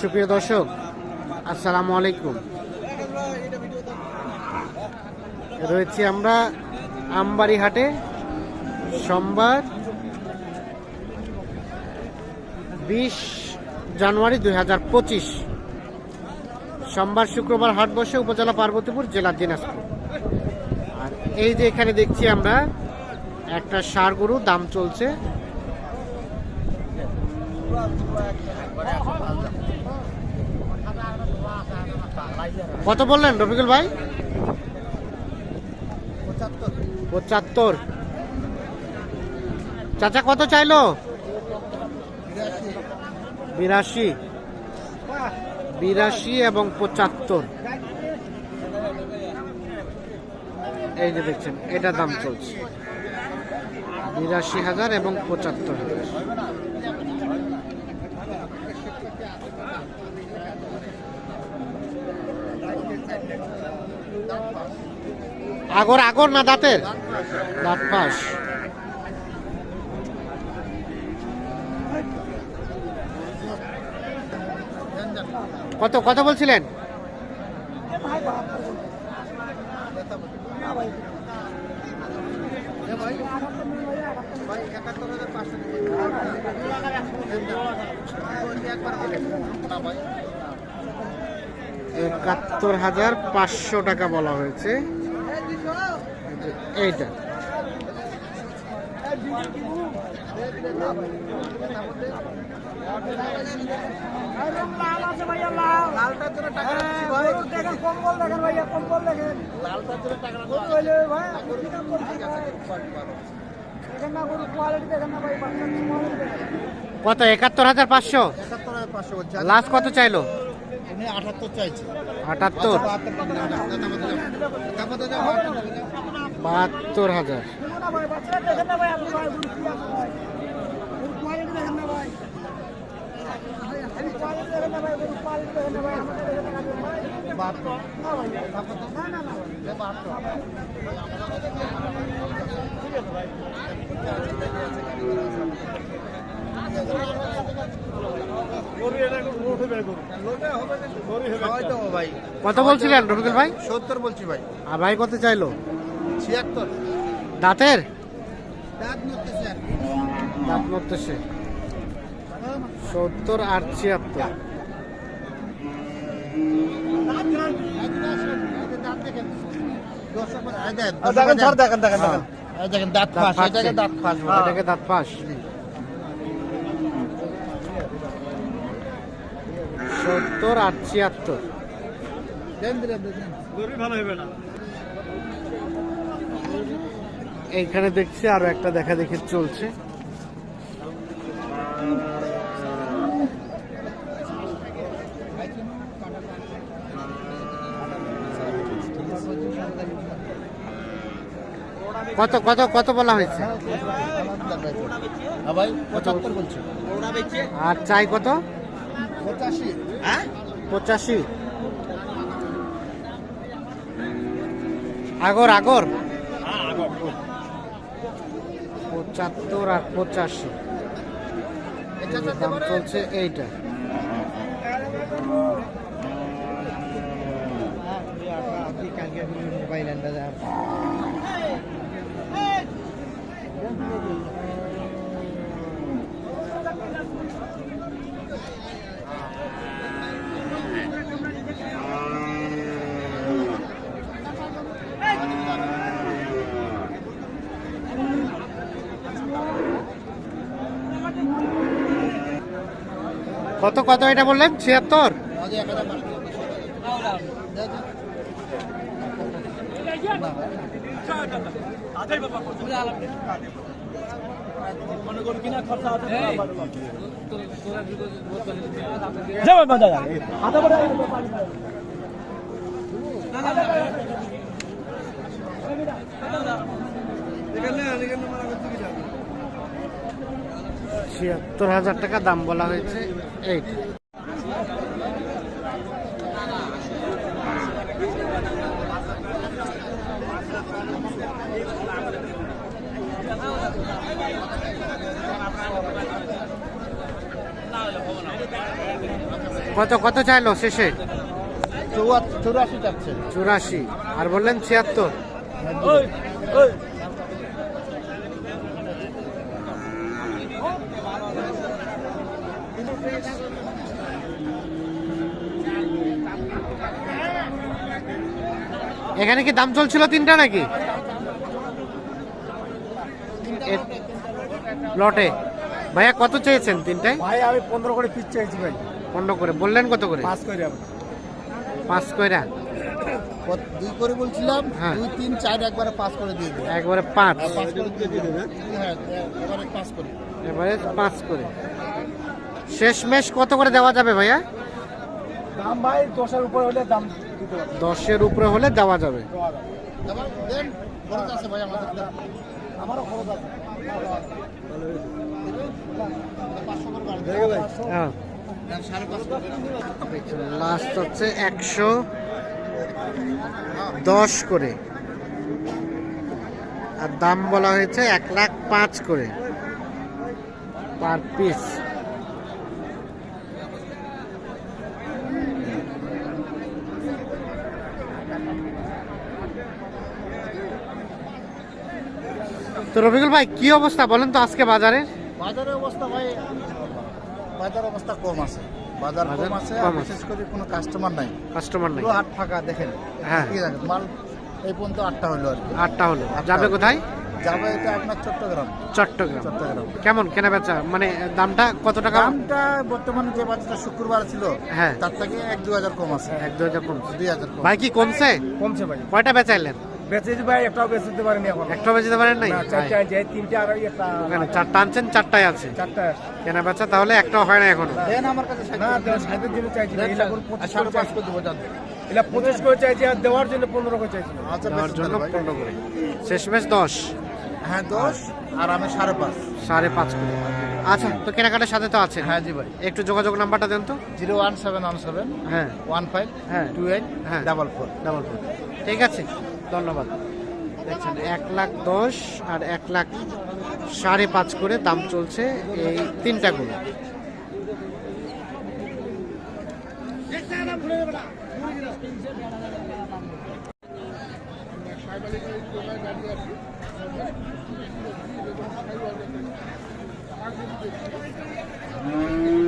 সুপ্রিয় দর্শক, আসসালামু আলাইকুম। রয়েছি আমরা আমবাড়ি হাটে সোমবার বিশ জানুয়ারি দুই হাজার পঁচিশ। সোমবার শুক্রবার হাট বসে উপজেলা পার্বতীপুর জেলা দিনাজপুর। আর এই যে এখানে দেখছি আমরা, একটা সার গরু দাম চলছে কত বললেন রফিকুল ভাই? পঁচাত্তর। চাচা কত চাইলো? বিরাশি। বিরাশি এবং পঁচাত্তর। এই যে দেখছেন, এটা দাম চলছে। বিরাশি হাজার এবং পঁচাত্তর হাজার। আগর আগর না দাঁতের? দাঁত পাশ কত কত বলছিলেন? একাত্তর হাজার পাঁচশো টাকা বলা হয়েছে। এইটা। কত? একাত্তর হাজার পাঁচশো? লাস্ট কত চাইলো? আটাত্তর চাইছে। আটাত্তর। বাহাত্তর হাজার। শুনুন ভাই বাচ্চারা ভাই আপনি ভাই গরু কি আছে ভাই গরু কোয়ালিটি দেখেন না ভাই কোয়ালিটি দেখেন না ভাই গরু কোয়ালিটি দেখেন না ভাই আমাদের দেখেন না ভাই বাহাত্তর। না ভাই না না না ভাই ভাই কত বলছিলেন রফিকুল ভাই? সত্তর বলছি ভাই। আর ভাই কত চাইলো? ছিয়াত্তর দাঁতের? দাঁত নড়তেছে দাঁত সত্তর আর ছিয়াত্তর। দেখেন দেখেন দেখেন দাঁত ফাঁস এটাকে দাঁত ফাঁস এটাকে দাঁত পাস সত্তর আর ছিয়াত্তর। দেন দিলে দেন এইখানে দেখছি আরও একটা দেখা দেখি চলছে। কত কত কত বলা হয়েছে? হ্যাঁ আর চাই কত? পঁচাশি। আগর আগর। পঁচাত্তর আর পঁচাশি দাম চলছে এইটা কত কত এটা বললেন ছিয়াত্তর হাজার বাড়াতে হবে। দেন, দেন। ছিয়াত্তর হাজার টাকা দাম বলা হয়েছে। এইটা কত কত চাইলো শেষে? চৌরাশি চাচ্ছে। চুরাশি। আর বললেন ছিয়াত্তর। এখানে কি দাম চলছিল তিনটা নাকি? লটে। ভাইয়া কত চেয়েছেন তিনটায়? ভাই আমি পনেরো করে পিস চাইছি ভাই। পনেরো করে। বললেন কত করে? পাস করে পাঁচ কয়রা কত- দুই করে বলছিলাম হ্যাঁ। দুই তিন চার একবারে পাস করে দিয়ে দেবে একবারে পাঁচ। পাস করে দিয়ে দিবে হ্যাঁ। এবারে পাস করে। এবারে পাঁচ করে। শেষমেশ কত করে দেওয়া যাবে ভাইয়া? দাম ভাই দশের উপরে হলে দাম দশের উপরে হলে দেওয়া যাবে। দেন। হ্যাঁ। লাস্ট হচ্ছে একশো দশ করে। আর দাম বলা হয়েছে এক লাখ পাঁচ করে। পার পিস তো রফিকুল ভাই কি অবস্থা বলেন তো আজকে বাজারে বাজারের অবস্থা ভাই বাজার অবস্থা কম আছে। বাজার বাজার কম আছে। আর বিশেষ করে কোনো কাস্টমার নাই। কাস্টমার নাই। হাট ফাঁকা দেখেন। হ্যাঁ। মাল এই পর্যন্ত আটটা হলো আর আটটা হলো। যাবে কোথায়? যাবে এটা আপনার চট্টগ্রাম। চট্টগ্রাম। চট্টগ্রাম। কেমন কেনা বেচা? মানে দামটা কত টাকা? দামটা বর্তমানে যে বাজারটা শুক্রবার ছিল হ্যাঁ। তার থেকে এক দু হাজার কম আছে। এক দু হাজার কমছে দুই হাজার কম। ভাই কি কমছে? কমছে ভাই। কয়টা বেচাইলেন বেচেছি ভাই একটাও বেচে দিতে পারিনি এখন। একটা বেচতে পারেন নাই? চারটে তিনটে আর ওই একটা ওখানে চারটা আনছেন চারটাই আছে। চারটা কেনা বেচা তাহলে একটাও হয় না এখনও। দেন আমার কাছে না জন্য চাইছি এটা করে পঁচিশ চাইছি। করে দেবো জান এটা পঁচিশ করে চাইছি আর দেওয়ার জন্য পনেরো করে চাইছি। আচ্ছা দেওয়ার জন্য পনেরো করে। শেষমেশ দশ। হ্যাঁ দশ আর আমি সাড়ে পাঁচ। সাড়ে পাঁচ করে। আচ্ছা তো কেনাকাটার সাথে তো আছে। হ্যাঁ জি ভাই। একটু যোগাযোগ নাম্বারটা দেন তো। Zero one seven one seven হ্যাঁ। ওয়ান ফাইভ হ্যাঁ। টু এইট হ্যাঁ। Double four. Double four. ঠিক আছে ধন্যবাদ। দেখছেন এক লাখ দশ আর এক লাখ সাড়ে পাঁচ করে দাম চলছে এই তিনটা গুলো। Thank you.